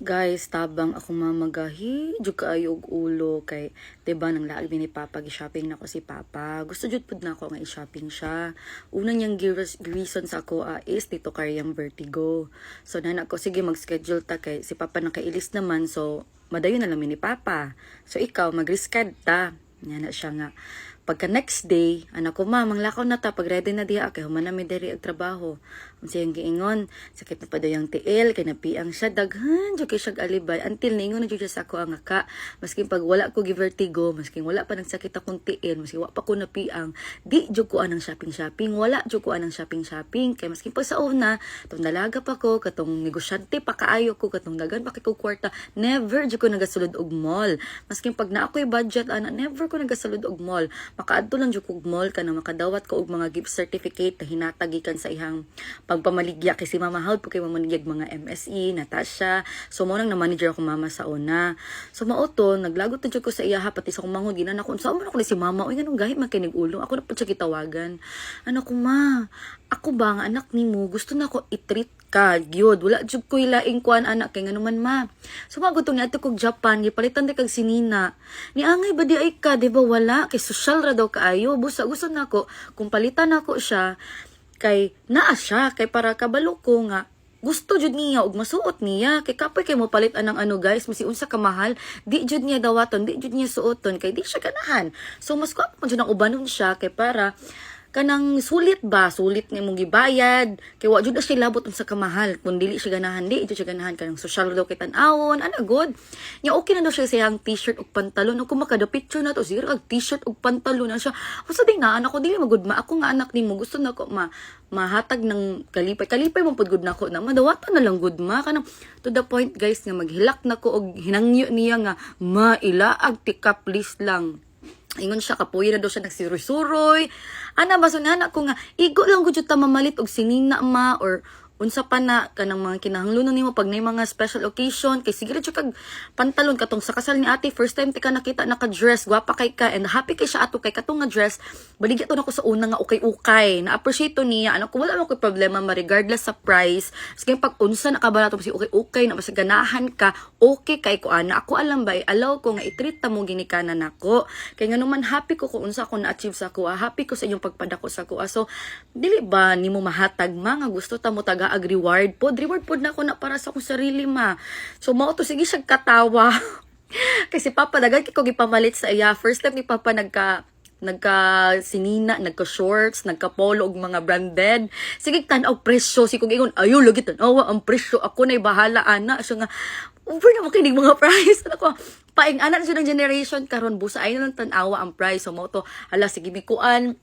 Guys, tabang ako mamagahi, jud kaayo og ulo kay 'di ba nang laag ni Papa gi-shopping na ko si Papa. Gusto jud pud na ako nga i-shopping siya. Unang niyang reason sa ako ah, is dito kay yung vertigo. So nana ko sige mag-schedule ta kay si Papa nakailis naman so madayon na lang ni Papa. So ikaw mag-riskad ta. Nga na siya nga. Pagka next day, anak ko, ma, manglakaw na ta, pag ready na diya, kay humana mi diri ag trabaho. Ang siyang giingon, sakit na pa daw yung tiil, kay napiang siya, daghan, jud kay siya alibay. Until ningon na jud siya sa ako ang aka, masking pag wala ko gi-vertigo, masking wala pa nang sakit akong tiil, masking wala pa ko napiang, di jud ko anang shopping-shopping, wala jud ko anang shopping-shopping. Kay masking pag sa una, itong dalaga pa ko, katong negosyante pa kaayo ko, katong dagan pa kay ko kwarta, never jud ko nagasulod og mall. Masking pag na ako'y budget, ana, never ko nagasulod og mall makaadto lang jud kog mall kana makadawat ko og mga gift certificate na hinatagikan sa ihang pagpamaligya kay si Mama Haud po kay mamanigyag mga MSE, Natasha. So mo nang na manager ako mama sa una. So mao to naglagot na ko sa iyaha pati sa akong mangod ginan ako. Sa mo ako ni si Mama, oy nganong gahit kay ulo. Ako na pud siya gitawagan. Ano ko ma, ako ba nga anak nimo gusto na ako i-treat ka gyud wala jud ko ilaing kuan anak kay nganuman ma sumagod to ni ato kog Japan gipalitan di kag sinina ni angay ba di ay ka di ba wala kay social ra daw kaayo busa gusto nako kung palitan nako siya kay naa siya kay para kabalo ko nga. Gusto jud niya og masuot niya. Kay kapoy kay mo palit anang ano guys masi unsa ka mahal. Di jud niya dawaton di jud niya suoton kay di siya ganahan. So mas ko man jud ang ubanon siya kay para kanang sulit ba? Sulit nga mong gibayad. Kay wa jud siya labot unsa ka mahal. Kun dili siya ganahan di jud siya ganahan. Kanang social daw kay tan-awon. Ana good? Nya okay na daw siya siyang t-shirt ug pantalon. Ug kung makada picture na to siguro kag t-shirt ug pantalon na siya. Usa ding na anak ko dili magud ma. Ako nga anak nimo gusto na ko ma mahatag ng kalipay. Kalipay mo pud gud nako na. Madawatan na lang gud ma. Kanang to the point guys nga maghilak nako og hinangyo niya nga ma ilaag tika please lang Ingon siya, kapuyo na daw siya nagsiruy-suroy. Ana, basunan ko nga, igo lang gud ta mamalit og sinina ma or unsa pa na kanang mga kinahanglunon nimo pag nay mga special occasion. Kay sige ra kag pantalon katong sa kasal ni ate. First time ti ka nakita naka dress gwapa kay ka and happy kay siya ato kay katong nga dress. Baligya to nako sa una nga ukay-ukay. Na appreciate to niya. Ano ko wala man ko problema ma regardless sa price sige pag unsa nakabarato si ukay-ukay na masig ganahan ka okay kay ko ana. Ako alam ba allow ko nga i-treat ta mo ginikanan nako kay nga naman happy ko kung unsa ko na-achieve sa kuha. Happy ko sa inyong pagpadako sa kuha. So dili ba nimo mahatag? Mga gusto ta mo taga ag reward pod reward pod na ako na para sa akong sarili ma. So mao to sige siya katawa. Kasi papa dagag ko gipamalit sa iya. First time ni papa nagka nagka sinina, nagka shorts, nagka polo og mga branded. Sige tan-aw presyo. Si kung ingon ayo lagi tan-aw ang presyo. Ako na bahala ana. Siya nga over na mo kining mga price. Ano ko paing ana siya ng generation karon busa ay lang tan-awa ang price. So mo to hala sige mikuan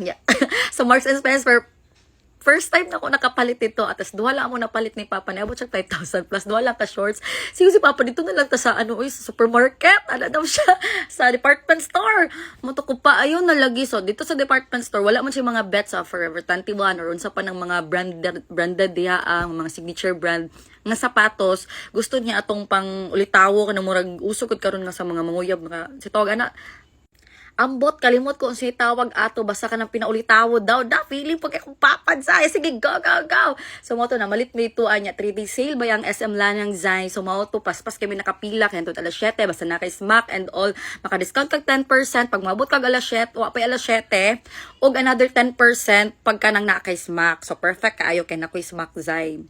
yeah. so Marks and Spencer first time na ako nakapalit ito at as duha lang mo napalit ni Papa na abot siya 5,000 plus duha lang ka shorts. Sige si Papa dito na lang ta sa ano uy, sa supermarket ano daw siya sa department store. Mo to ko pa ayun na lagi so dito sa department store wala man siya mga bets sa Forever 21 or unsa pa ng mga branded branded diha ang mga signature brand nga sapatos. Gusto niya atong pang ulitawo kana murag usok gud karon nga sa mga manguyab nga si tawag ana ambot kalimot ko unsay tawag ato basta ka nang pinaulitawo daw. Da feeling pag akong papad sa sige go go go. So mo to na malit may tuan niya 3D sale ba yung SM Lanyang Zay. So mo to paspas kami nakapila kaya to alas 7 basta na kay smack and all. Maka discount kag 10% pag mabot kag alas 7 wa pa alas 7 og another 10% pagka nang na kay smack so perfect kaayo kay na koy smack Zay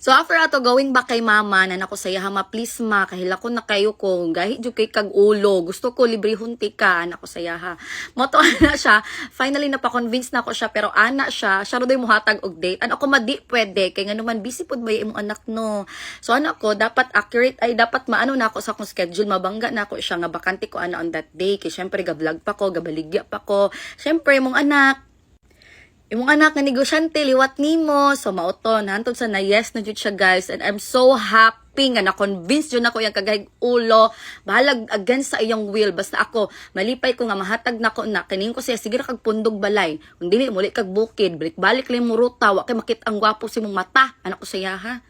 So after ato going back kay mama na nako saya ma please ma kahila ko na kayo ko gahi jud kay kag ulo gusto ko libre hunti ka nako saya ha. Mo to ana siya finally na pa convince na ko siya pero ana siya siya ro mo hatag og date. Ano ko madi pwede kay nga naman busy pud ba imong anak no? So anak ko dapat accurate ay dapat maano na ako sa akong schedule mabangga na ako siya nga bakante ko ana on that day kay syempre ga-vlog pa ko gabaligya pa ko. Syempre imong anak Imong anak nga negosyante liwat nimo so mauton hantod sa na yes na jud siya guys. And I'm so happy nga na convince jud nako yang kagahig ulo. Bahalag against sa iyong will. Basta ako malipay ko nga mahatag nako na. Kaning ko siya sige ra kag pundog balay. Kun dili muli kag bukid. Balik balik lang ruta wa kay makit ang gwapo si mong mata. Anak ko siya ha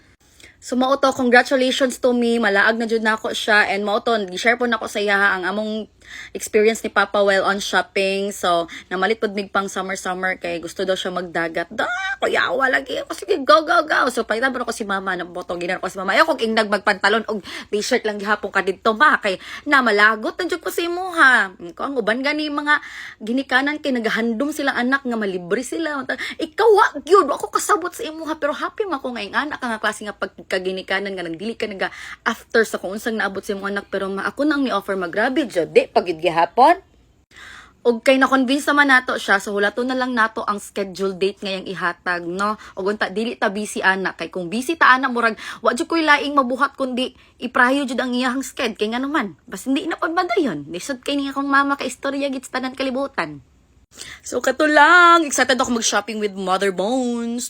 So mao to, congratulations to me. Malaag na jud nako siya and mao to, gi-share po nako sa iya ang among experience ni Papa while on shopping. So, namalit pod mig pang summer-summer kay gusto daw siya magdagat. Da, kuya, wala lagi ako. Sige, go, go, go. So, palitan ko si mama. Nabotong ginan ko si mama. Ayaw kong ingdag magpantalon o t-shirt lang gihapon ka dito, ma. Kay namalagot na dyan ko si mo, ha. Ko ang uban gani mga ginikanan kay nagahandom silang anak nga malibre sila. Ikaw, wa, gyud ako kasabot sa imo, ha. Pero happy ma ko nga anak nga klase nga pagkaginikanan nga nagdili ka naga after sa kung unsang naabot sa imong anak. Pero ma, ako nang ni-offer mag-grabe, jud. Di, pagid gihapon. Og kay na-convince naman nato siya, so hulato na lang nato ang schedule date ngayang ihatag, no? Og unta dili ta busy ana kay kung busy ta ana murag wa jud koy laing mabuhat kundi iprayo jud ang iyahang sked kay nga naman. Bas hindi na pud badayon. Lisod kay niya akong mama ka istorya gid sa tanan kalibutan. So kato lang, excited ako mag-shopping with Mother Bones.